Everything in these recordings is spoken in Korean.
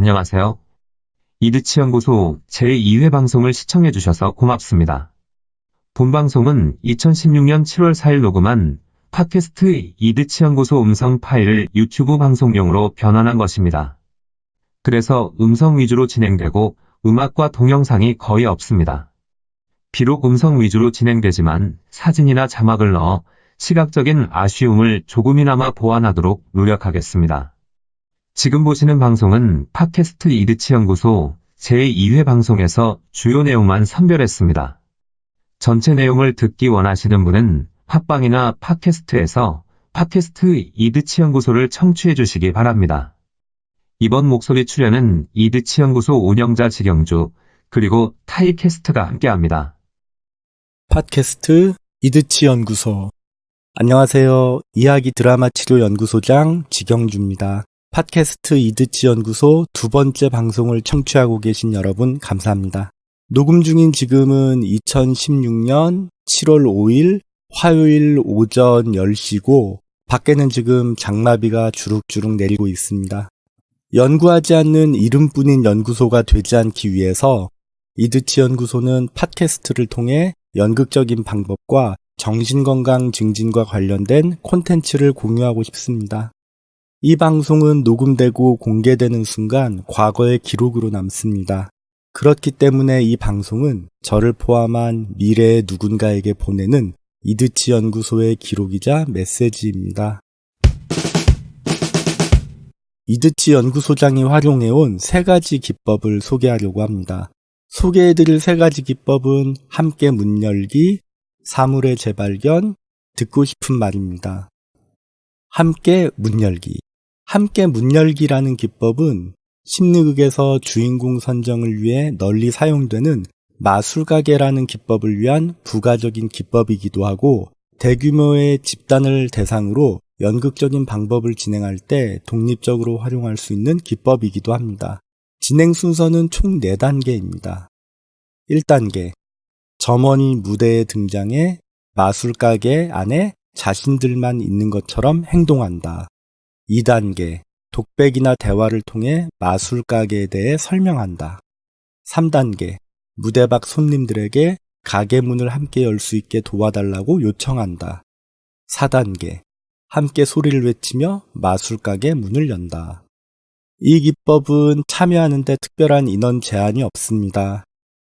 안녕하세요. 이드치 연구소 제2회 방송을 시청해 주셔서 고맙습니다. 본 방송은 2016년 7월 4일 녹음한 팟캐스트 이드치 연구소 음성 파일을 유튜브 방송용으로 변환한 것입니다. 그래서 음성 위주로 진행되고 음악과 동영상이 거의 없습니다. 비록 음성 위주로 진행되지만 사진이나 자막을 넣어 시각적인 아쉬움을 조금이나마 보완하도록 노력하겠습니다. 지금 보시는 방송은 팟캐스트 이드치 연구소 제2회 방송에서 주요 내용만 선별했습니다. 전체 내용을 듣기 원하시는 분은 팟빵이나 팟캐스트에서 팟캐스트 이드치 연구소를 청취해 주시기 바랍니다. 이번 목소리 출연은 이드치 연구소 운영자 지경주 그리고 타이캐스트가 함께합니다. 팟캐스트 이드치 연구소 안녕하세요. 이야기 드라마 치료 연구소장 지경주입니다. 팟캐스트 이드치 연구소 두 번째 방송을 청취하고 계신 여러분 감사합니다. 녹음 중인 지금은 2016년 7월 5일 화요일 오전 10시고 밖에는 지금 장마비가 주룩주룩 내리고 있습니다. 연구하지 않는 이름뿐인 연구소가 되지 않기 위해서 이드치 연구소는 팟캐스트를 통해 연극적인 방법과 정신건강 증진과 관련된 콘텐츠를 공유하고 싶습니다. 이 방송은 녹음되고 공개되는 순간 과거의 기록으로 남습니다. 그렇기 때문에 이 방송은 저를 포함한 미래의 누군가에게 보내는 이드치 연구소의 기록이자 메시지입니다. 이드치 연구소장이 활용해온 세 가지 기법을 소개하려고 합니다. 소개해드릴 세 가지 기법은 함께 문 열기, 사물의 재발견, 듣고 싶은 말입니다. 함께 문 열기. 함께 문 열기라는 기법은 심리극에서 주인공 선정을 위해 널리 사용되는 마술가게라는 기법을 위한 부가적인 기법이기도 하고 대규모의 집단을 대상으로 연극적인 방법을 진행할 때 독립적으로 활용할 수 있는 기법이기도 합니다. 진행 순서는 총 4단계입니다. 1단계. 점원이 무대에 등장해 마술가게 안에 자신들만 있는 것처럼 행동한다. 2단계. 독백이나 대화를 통해 마술 가게에 대해 설명한다. 3단계. 무대 밖 손님들에게 가게 문을 함께 열 수 있게 도와달라고 요청한다. 4단계. 함께 소리를 외치며 마술 가게 문을 연다. 이 기법은 참여하는데 특별한 인원 제한이 없습니다.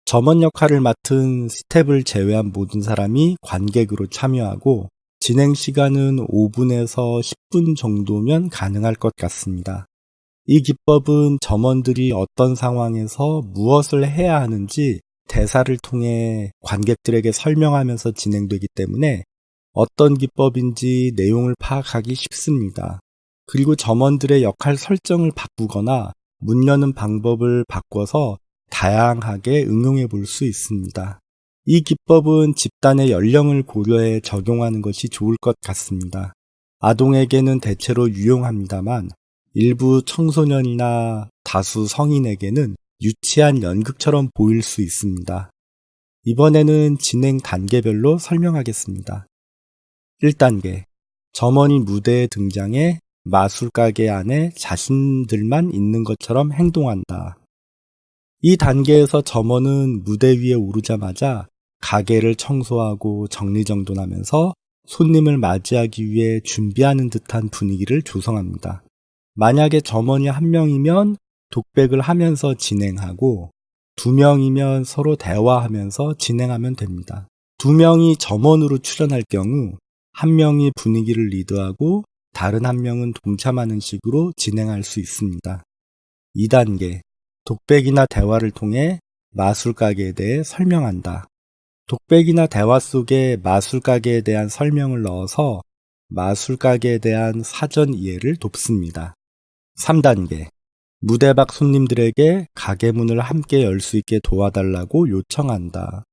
점원 역할을 맡은 스텝을 제외한 모든 사람이 관객으로 참여하고 진행 시간은 5분에서 10분 정도면 가능할 것 같습니다. 이 기법은 점원들이 어떤 상황에서 무엇을 해야 하는지 대사를 통해 관객들에게 설명하면서 진행되기 때문에 어떤 기법인지 내용을 파악하기 쉽습니다. 그리고 점원들의 역할 설정을 바꾸거나 문 여는 방법을 바꿔서 다양하게 응용해 볼 수 있습니다. 이 기법은 집단의 연령을 고려해 적용하는 것이 좋을 것 같습니다. 아동에게는 대체로 유용합니다만 일부 청소년이나 다수 성인에게는 유치한 연극처럼 보일 수 있습니다. 이번에는 진행 단계별로 설명하겠습니다. 1단계. 점원이 무대에 등장해 마술가게 안에 자신들만 있는 것처럼 행동한다. 이 단계에서 점원은 무대 위에 오르자마자 가게를 청소하고 정리정돈하면서 손님을 맞이하기 위해 준비하는 듯한 분위기를 조성합니다. 만약에 점원이 한 명이면 독백을 하면서 진행하고 두 명이면 서로 대화하면서 진행하면 됩니다. 두 명이 점원으로 출연할 경우 한 명이 분위기를 리드하고 다른 한 명은 동참하는 식으로 진행할 수 있습니다. 2단계. 독백이나 대화를 통해 마술가게에 대해 설명한다. 독백이나 대화 속에 마술가게에 대한 설명을 넣어서 마술가게에 대한 사전 이해를 돕습니다. 3단계. 무대 밖 손님들에게 가게 문을 함께 열 수 있게 도와달라고 요청한다.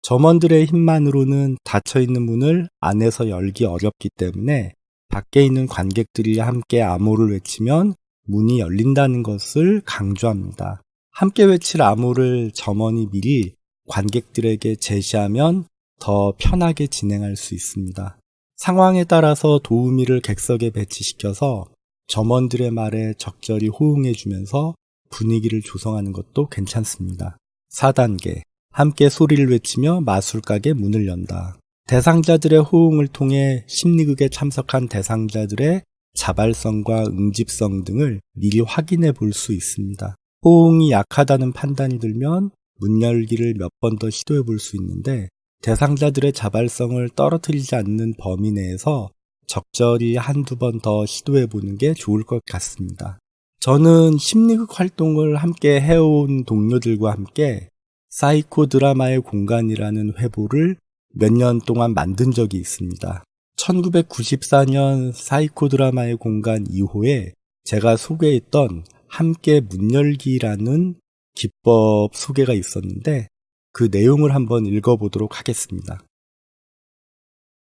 점원들의 힘만으로는 닫혀 있는 문을 안에서 열기 어렵기 때문에 밖에 있는 관객들이 함께 암호를 외치면 문이 열린다는 것을 강조합니다. 함께 외칠 암호를 점원이 미리 관객들에게 제시하면 더 편하게 진행할 수 있습니다. 상황에 따라서 도우미를 객석에 배치시켜서 점원들의 말에 적절히 호응해 주면서 분위기를 조성하는 것도 괜찮습니다. 4단계. 함께 소리를 외치며 마술가게 문을 연다. 대상자들의 호응을 통해 심리극에 참석한 대상자들의 자발성과 응집성 등을 미리 확인해 볼 수 있습니다. 호응이 약하다는 판단이 들면 문 열기를 몇 번 더 시도해 볼 수 있는데 대상자들의 자발성을 떨어뜨리지 않는 범위 내에서 적절히 한두 번 더 시도해 보는 게 좋을 것 같습니다. 저는 심리극 활동을 함께 해온 동료들과 함께 사이코 드라마의 공간이라는 회보를 몇 년 동안 만든 적이 있습니다. 1994년 사이코 드라마의 공간 2호에 제가 소개했던 함께 문 열기라는 기법 소개가 있었는데 그 내용을 한번 읽어보도록 하겠습니다.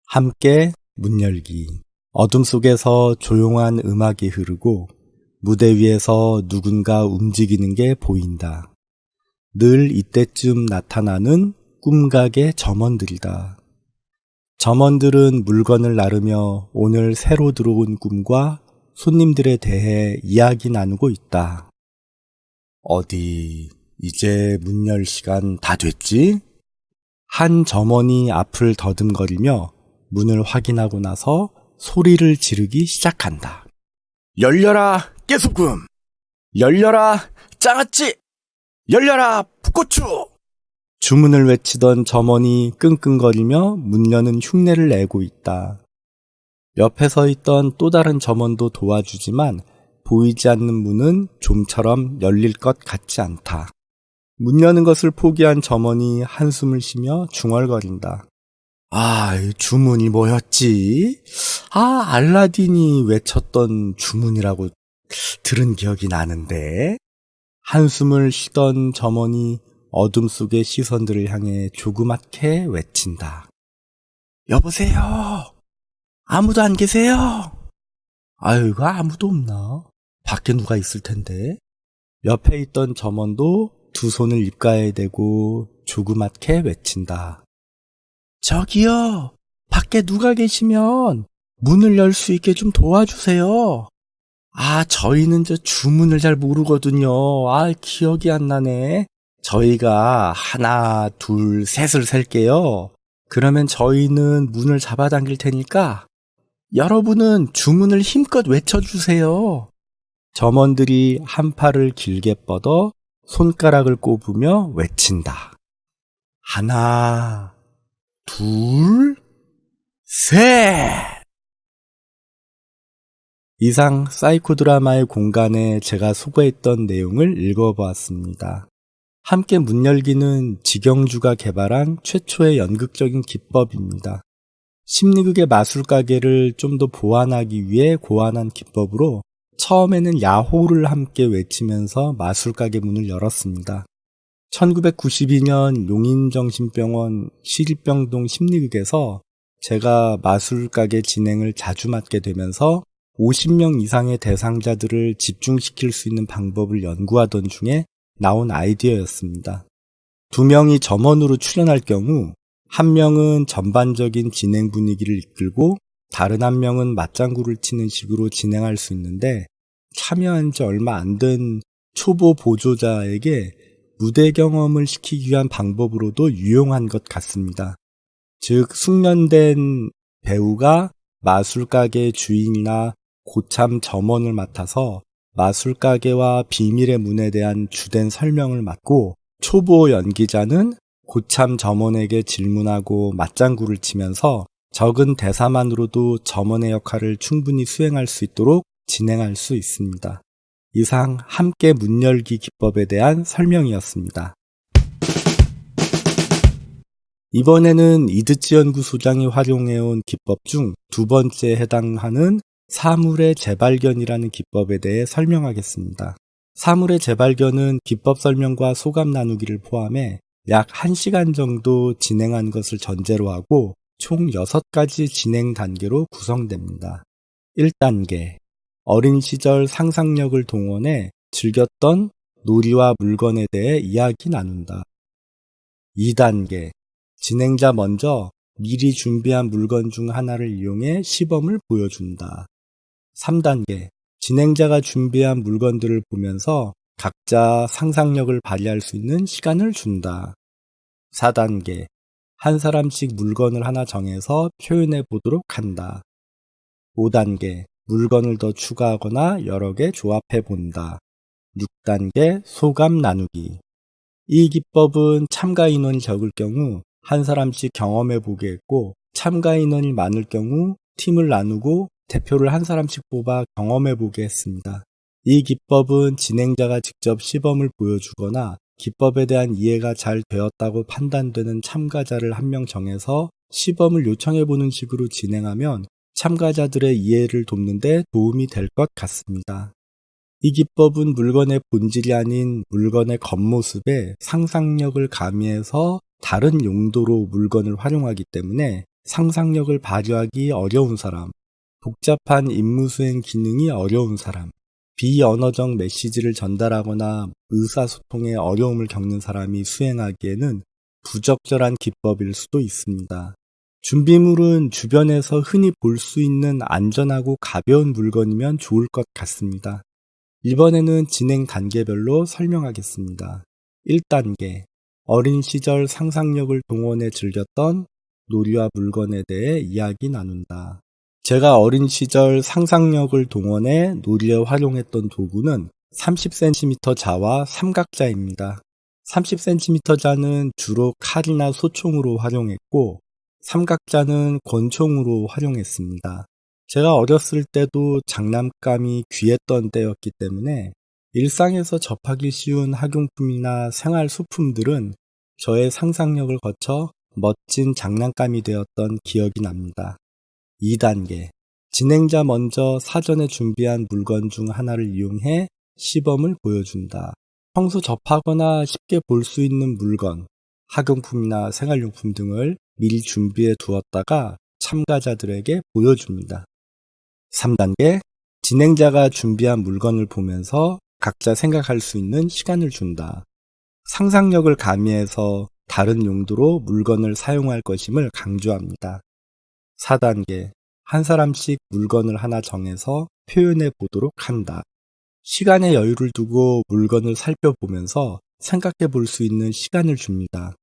함께 문 열기. 어둠 속에서 조용한 음악이 흐르고 무대 위에서 누군가 움직이는 게 보인다. 늘 이때쯤 나타나는 꿈각의 점원들이다. 점원들은 물건을 나르며 오늘 새로 들어온 꿈과 손님들에 대해 이야기 나누고 있다. 어디, 이제 문 열 시간 다 됐지? 한 점원이 앞을 더듬거리며 문을 확인하고 나서 소리를 지르기 시작한다. 열려라, 깨소금! 열려라, 장아찌! 열려라, 풋고추! 주문을 외치던 점원이 끙끙거리며 문 여는 흉내를 내고 있다. 옆에 서 있던 또 다른 점원도 도와주지만 보이지 않는 문은 좀처럼 열릴 것 같지 않다. 문 여는 것을 포기한 점원이 한숨을 쉬며 중얼거린다. 아, 이 주문이 뭐였지? 아, 알라딘이 외쳤던 주문이라고 들은 기억이 나는데. 한숨을 쉬던 점원이 어둠 속의 시선들을 향해 조그맣게 외친다. 여보세요? 아무도 안 계세요? 아유, 아무도 없나? 밖에 누가 있을 텐데. 옆에 있던 점원도 두 손을 입가에 대고 조그맣게 외친다. 저기요, 밖에 누가 계시면 문을 열 수 있게 좀 도와주세요. 아, 저희는 저 주문을 잘 모르거든요. 아, 기억이 안 나네. 저희가 하나, 둘, 셋을 셀게요. 그러면 저희는 문을 잡아당길 테니까 여러분은 주문을 힘껏 외쳐주세요. 점원들이 한 팔을 길게 뻗어 손가락을 꼽으며 외친다. 하나, 둘, 셋! 이상 사이코 드라마의 공간에 제가 소개했던 내용을 읽어보았습니다. 함께 문 열기는 지경주가 개발한 최초의 연극적인 기법입니다. 심리극의 마술 가게를 좀 더 보완하기 위해 고안한 기법으로 처음에는 야호를 함께 외치면서 마술 가게 문을 열었습니다. 1992년 용인정신병원 시립병동 심리극에서 제가 마술 가게 진행을 자주 맡게 되면서 50명 이상의 대상자들을 집중시킬 수 있는 방법을 연구하던 중에 나온 아이디어였습니다. 두 명이 점원으로 출연할 경우 한 명은 전반적인 진행 분위기를 이끌고 다른 한 명은 맞장구를 치는 식으로 진행할 수 있는데 참여한 지 얼마 안 된 초보 보조자에게 무대 경험을 시키기 위한 방법으로도 유용한 것 같습니다. 즉, 숙련된 배우가 마술가게 주인이나 고참 점원을 맡아서 마술가게와 비밀의 문에 대한 주된 설명을 맡고 초보 연기자는 고참 점원에게 질문하고 맞장구를 치면서 적은 대사만으로도 점원의 역할을 충분히 수행할 수 있도록 진행할 수 있습니다. 이상 함께 문 열기 기법에 대한 설명이었습니다. 이번에는 이드치 연구소장이 활용해온 기법 중 두 번째 해당하는 사물의 재발견이라는 기법에 대해 설명하겠습니다. 사물의 재발견은 기법 설명과 소감 나누기를 포함해 약 1시간 정도 진행한 것을 전제로 하고 총 6가지 진행 단계로 구성됩니다. 1단계. 어린 시절 상상력을 동원해 즐겼던 놀이와 물건에 대해 이야기 나눈다. 2단계. 진행자 먼저 미리 준비한 물건 중 하나를 이용해 시범을 보여준다. 3단계. 진행자가 준비한 물건들을 보면서 각자 상상력을 발휘할 수 있는 시간을 준다. 4단계. 한 사람씩 물건을 하나 정해서 표현해 보도록 한다. 5단계. 물건을 더 추가하거나 여러 개 조합해 본다. 6단계. 소감 나누기. 이 기법은 참가 인원이 적을 경우 한 사람씩 경험해 보게 했고 참가 인원이 많을 경우 팀을 나누고 대표를 한 사람씩 뽑아 경험해 보게 했습니다. 이 기법은 진행자가 직접 시범을 보여주거나 기법에 대한 이해가 잘 되었다고 판단되는 참가자를 한 명 정해서 시범을 요청해 보는 식으로 진행하면 참가자들의 이해를 돕는데 도움이 될 것 같습니다. 이 기법은 물건의 본질이 아닌 물건의 겉모습에 상상력을 가미해서 다른 용도로 물건을 활용하기 때문에 상상력을 발휘하기 어려운 사람, 복잡한 임무 수행 기능이 어려운 사람, 비언어적 메시지를 전달하거나 의사소통에 어려움을 겪는 사람이 수행하기에는 부적절한 기법일 수도 있습니다. 준비물은 주변에서 흔히 볼 수 있는 안전하고 가벼운 물건이면 좋을 것 같습니다. 이번에는 진행 단계별로 설명하겠습니다. 1단계. 어린 시절 상상력을 동원해 즐겼던 놀이와 물건에 대해 이야기 나눈다. 제가 어린 시절 상상력을 동원해 놀이에 활용했던 도구는 30cm 자와 삼각자입니다. 30cm 자는 주로 칼이나 소총으로 활용했고, 삼각자는 권총으로 활용했습니다. 제가 어렸을 때도 장난감이 귀했던 때였기 때문에 일상에서 접하기 쉬운 학용품이나 생활 소품들은 저의 상상력을 거쳐 멋진 장난감이 되었던 기억이 납니다. 2단계. 진행자 먼저 사전에 준비한 물건 중 하나를 이용해 시범을 보여준다. 평소 접하거나 쉽게 볼 수 있는 물건, 학용품이나 생활용품 등을 미리 준비해 두었다가 참가자들에게 보여줍니다. 3단계. 진행자가 준비한 물건을 보면서 각자 생각할 수 있는 시간을 준다. 상상력을 가미해서 다른 용도로 물건을 사용할 것임을 강조합니다. 4단계. 한 사람씩 물건을 하나 정해서 표현해 보도록 한다. 시간의 여유를 두고 물건을 살펴보면서 생각해 볼 수 있는 시간을 줍니다.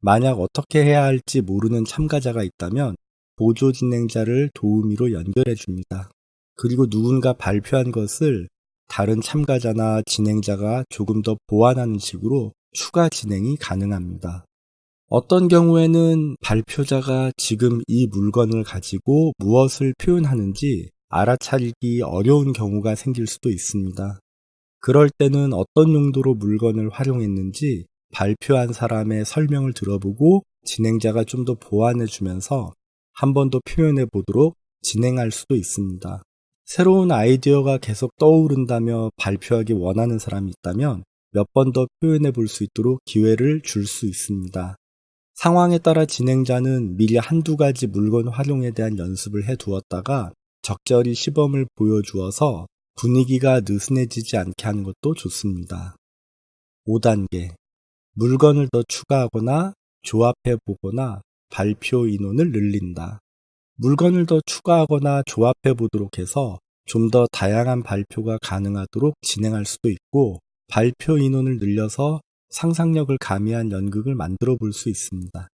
만약 어떻게 해야 할지 모르는 참가자가 있다면 보조 진행자를 도우미로 연결해 줍니다. 그리고 누군가 발표한 것을 다른 참가자나 진행자가 조금 더 보완하는 식으로 추가 진행이 가능합니다. 어떤 경우에는 발표자가 지금 이 물건을 가지고 무엇을 표현하는지 알아차리기 어려운 경우가 생길 수도 있습니다. 그럴 때는 어떤 용도로 물건을 활용했는지 발표한 사람의 설명을 들어보고 진행자가 좀 더 보완해 주면서 한 번 더 표현해 보도록 진행할 수도 있습니다. 새로운 아이디어가 계속 떠오른다며 발표하기 원하는 사람이 있다면 몇 번 더 표현해 볼 수 있도록 기회를 줄 수 있습니다. 상황에 따라 진행자는 미리 한두 가지 물건 활용에 대한 연습을 해 두었다가 적절히 시범을 보여주어서 분위기가 느슨해지지 않게 하는 것도 좋습니다. 5단계. 물건을 더 추가하거나 조합해 보거나 발표 인원을 늘린다. 물건을 더 추가하거나 조합해 보도록 해서 좀 더 다양한 발표가 가능하도록 진행할 수도 있고 발표 인원을 늘려서 상상력을 가미한 연극을 만들어 볼 수 있습니다.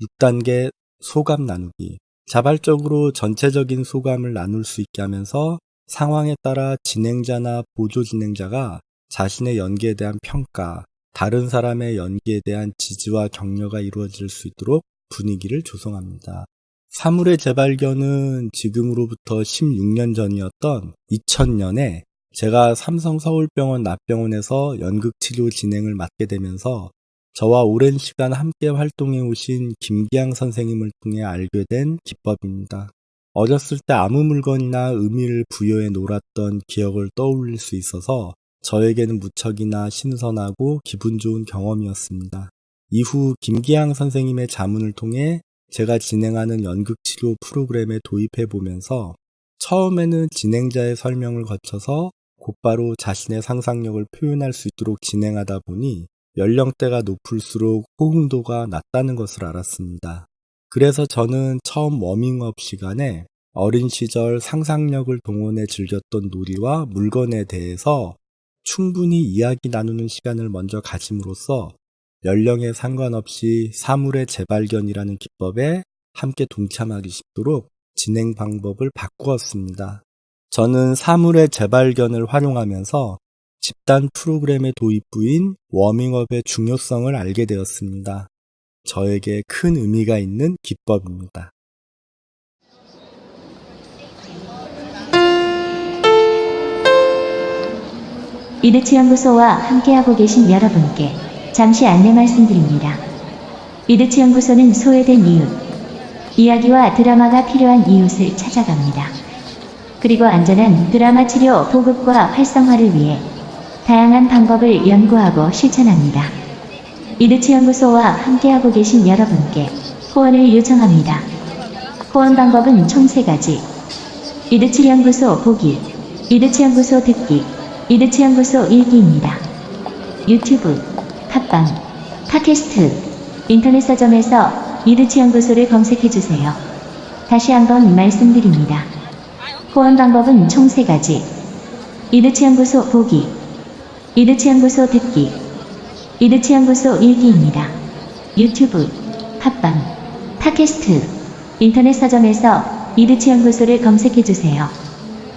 6단계 소감 나누기. 자발적으로 전체적인 소감을 나눌 수 있게 하면서 상황에 따라 진행자나 보조 진행자가 자신의 연기에 대한 평가, 다른 사람의 연기에 대한 지지와 격려가 이루어질 수 있도록 분위기를 조성합니다. 사물의 재발견은 지금으로부터 16년 전이었던 2000년에 제가 삼성 서울병원 납병원에서 연극 치료 진행을 맡게 되면서 저와 오랜 시간 함께 활동해 오신 김기양 선생님을 통해 알게 된 기법입니다. 어렸을 때 아무 물건이나 의미를 부여해 놀았던 기억을 떠올릴 수 있어서 저에게는 무척이나 신선하고 기분 좋은 경험이었습니다. 이후 김기양 선생님의 자문을 통해 제가 진행하는 연극치료 프로그램에 도입해 보면서 처음에는 진행자의 설명을 거쳐서 곧바로 자신의 상상력을 표현할 수 있도록 진행하다 보니 연령대가 높을수록 호응도가 낮다는 것을 알았습니다. 그래서 저는 처음 워밍업 시간에 어린 시절 상상력을 동원해 즐겼던 놀이와 물건에 대해서 충분히 이야기 나누는 시간을 먼저 가짐으로써 연령에 상관없이 사물의 재발견이라는 기법에 함께 동참하기 쉽도록 진행 방법을 바꾸었습니다. 저는 사물의 재발견을 활용하면서 집단 프로그램의 도입부인 워밍업의 중요성을 알게 되었습니다. 저에게 큰 의미가 있는 기법입니다. 이드치 연구소와 함께하고 계신 여러분께 잠시 안내 말씀드립니다. 이드치 연구소는 소외된 이웃, 이야기와 드라마가 필요한 이웃을 찾아갑니다. 그리고 안전한 드라마 치료 보급과 활성화를 위해 다양한 방법을 연구하고 실천합니다. 이드치 연구소와 함께하고 계신 여러분께 후원을 요청합니다. 후원 방법은 총 3가지. 이드치 연구소 보기, 이드치 연구소 듣기, 이드치 연구소 일기입니다. 유튜브, 팟빵, 팟캐스트, 인터넷 서점에서 이드치 연구소를 검색해주세요. 다시 한번 말씀드립니다. 후원 방법은 총 3가지. 이드치 연구소 보기, 이드치 연구소 듣기, 이드치 연구소 일기입니다. 유튜브, 팟빵, 팟캐스트, 인터넷 서점에서 이드치 연구소를 검색해주세요.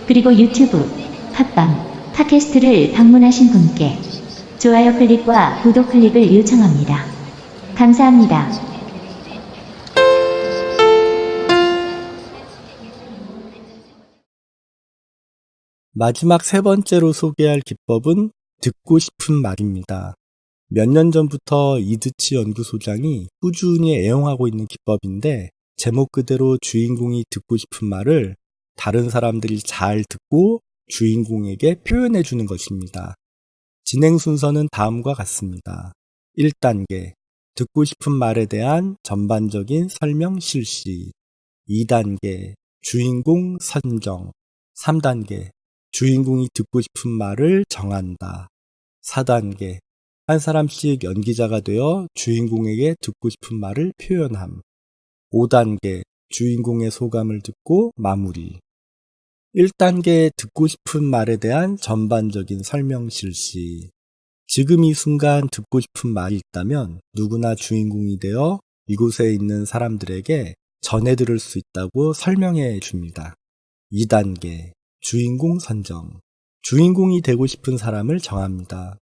그리고 유튜브, 팟빵, 팟캐스트를 방문하신 분께 좋아요 클릭과 구독 클릭을 요청합니다. 감사합니다. 마지막 세 번째로 소개할 기법은 듣고 싶은 말입니다. 몇 년 전부터 이드치 연구소장이 꾸준히 애용하고 있는 기법인데 제목 그대로 주인공이 듣고 싶은 말을 다른 사람들이 잘 듣고 주인공에게 표현해 주는 것입니다. 진행 순서는 다음과 같습니다. 1단계 듣고 싶은 말에 대한 전반적인 설명 실시 2단계 주인공 선정 3단계 주인공이 듣고 싶은 말을 정한다. 4단계. 한 사람씩 연기자가 되어 주인공에게 듣고 싶은 말을 표현함. 5단계. 주인공의 소감을 듣고 마무리. 1단계 듣고 싶은 말에 대한 전반적인 설명 실시. 지금 이 순간 듣고 싶은 말이 있다면 누구나 주인공이 되어 이곳에 있는 사람들에게 전해 들을 수 있다고 설명해 줍니다. 2단계. 주인공 선정. 주인공이 되고 싶은 사람을 정합니다.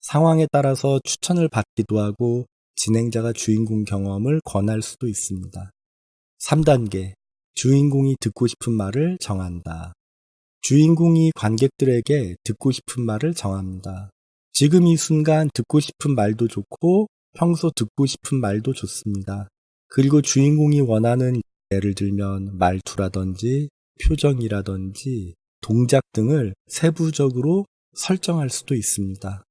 상황에 따라서 추천을 받기도 하고 진행자가 주인공 경험을 권할 수도 있습니다. 3단계. 주인공이 듣고 싶은 말을 정한다. 주인공이 관객들에게 듣고 싶은 말을 정합니다. 지금 이 순간 듣고 싶은 말도 좋고 평소 듣고 싶은 말도 좋습니다. 그리고 주인공이 원하는 예를 들면 말투라든지 표정이라든지 동작 등을 세부적으로 설정할 수도 있습니다.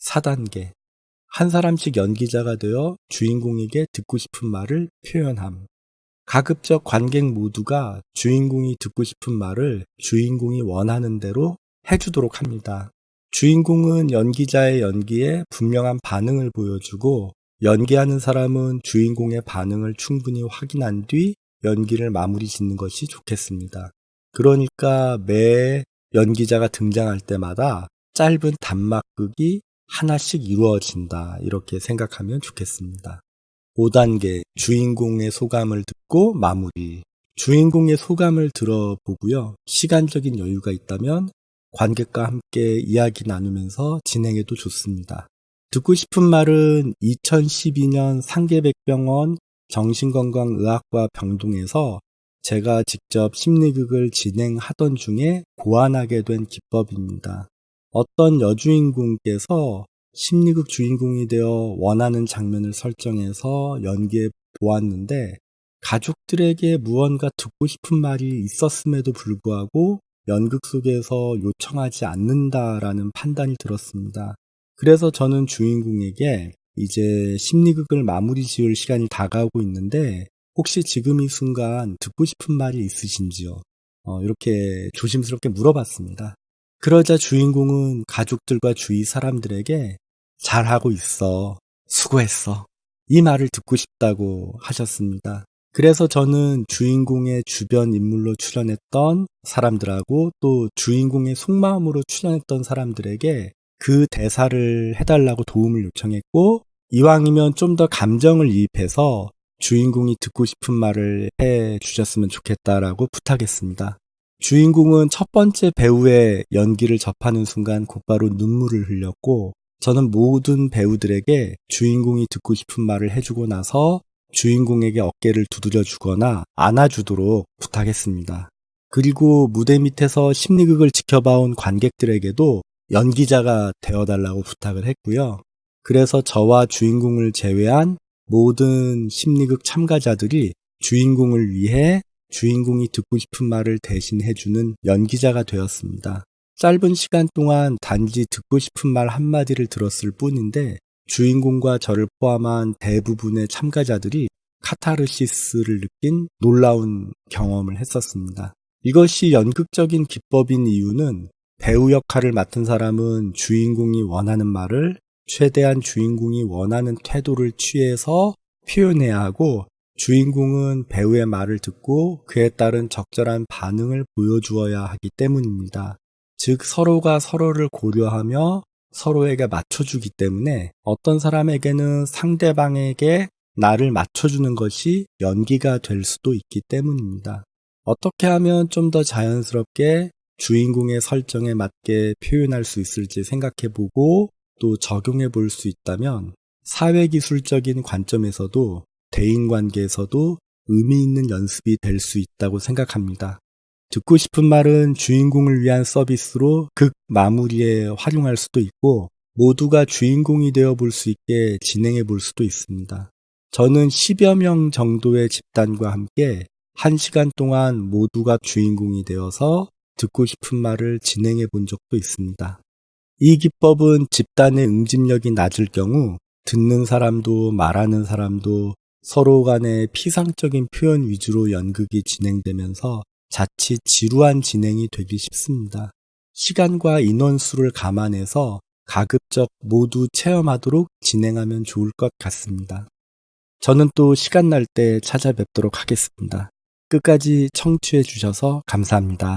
4단계. 한 사람씩 연기자가 되어 주인공에게 듣고 싶은 말을 표현함. 가급적 관객 모두가 주인공이 듣고 싶은 말을 주인공이 원하는 대로 해주도록 합니다. 주인공은 연기자의 연기에 분명한 반응을 보여주고 연기하는 사람은 주인공의 반응을 충분히 확인한 뒤 연기를 마무리 짓는 것이 좋겠습니다. 그러니까 매 연기자가 등장할 때마다 짧은 단막극이 하나씩 이루어진다. 이렇게 생각하면 좋겠습니다. 5단계 주인공의 소감을 듣고 마무리. 주인공의 소감을 들어보고요. 시간적인 여유가 있다면 관객과 함께 이야기 나누면서 진행해도 좋습니다. 듣고 싶은 말은 2012년 상계백병원 정신건강의학과 병동에서 제가 직접 심리극을 진행하던 중에 고안하게 된 기법입니다. 어떤 여주인공께서 심리극 주인공이 되어 원하는 장면을 설정해서 연기해 보았는데 가족들에게 무언가 듣고 싶은 말이 있었음에도 불구하고 연극 속에서 요청하지 않는다라는 판단이 들었습니다. 그래서 저는 주인공에게 이제 심리극을 마무리 지을 시간이 다가오고 있는데 혹시 지금 이 순간 듣고 싶은 말이 있으신지요? 어, 이렇게 조심스럽게 물어봤습니다. 그러자 주인공은 가족들과 주위 사람들에게 잘하고 있어. 수고했어. 이 말을 듣고 싶다고 하셨습니다. 그래서 저는 주인공의 주변 인물로 출연했던 사람들하고 또 주인공의 속마음으로 출연했던 사람들에게 그 대사를 해달라고 도움을 요청했고 이왕이면 좀 더 감정을 이입해서 주인공이 듣고 싶은 말을 해 주셨으면 좋겠다라고 부탁했습니다. 주인공은 첫 번째 배우의 연기를 접하는 순간 곧바로 눈물을 흘렸고 저는 모든 배우들에게 주인공이 듣고 싶은 말을 해주고 나서 주인공에게 어깨를 두드려 주거나 안아주도록 부탁했습니다. 그리고 무대 밑에서 심리극을 지켜봐온 관객들에게도 연기자가 되어달라고 부탁을 했고요. 그래서 저와 주인공을 제외한 모든 심리극 참가자들이 주인공을 위해 주인공이 듣고 싶은 말을 대신 해주는 연기자가 되었습니다. 짧은 시간 동안 단지 듣고 싶은 말 한마디를 들었을 뿐인데 주인공과 저를 포함한 대부분의 참가자들이 카타르시스를 느낀 놀라운 경험을 했었습니다. 이것이 연극적인 기법인 이유는 배우 역할을 맡은 사람은 주인공이 원하는 말을 최대한 주인공이 원하는 태도를 취해서 표현해야 하고 주인공은 배우의 말을 듣고 그에 따른 적절한 반응을 보여주어야 하기 때문입니다. 즉 서로가 서로를 고려하며 서로에게 맞춰주기 때문에 어떤 사람에게는 상대방에게 나를 맞춰주는 것이 연기가 될 수도 있기 때문입니다. 어떻게 하면 좀 더 자연스럽게 주인공의 설정에 맞게 표현할 수 있을지 생각해 보고 또 적용해 볼 수 있다면 사회기술적인 관점에서도 대인관계에서도 의미 있는 연습이 될 수 있다고 생각합니다. 듣고 싶은 말은 주인공을 위한 서비스로 극 마무리에 활용할 수도 있고 모두가 주인공이 되어 볼 수 있게 진행해 볼 수도 있습니다. 저는 10여 명 정도의 집단과 함께 1시간 동안 모두가 주인공이 되어서 듣고 싶은 말을 진행해 본 적도 있습니다. 이 기법은 집단의 응집력이 낮을 경우 듣는 사람도 말하는 사람도 서로 간의 피상적인 표현 위주로 연극이 진행되면서 자칫 지루한 진행이 되기 쉽습니다. 시간과 인원수를 감안해서 가급적 모두 체험하도록 진행하면 좋을 것 같습니다. 저는 또 시간 날 때 찾아뵙도록 하겠습니다. 끝까지 청취해 주셔서 감사합니다.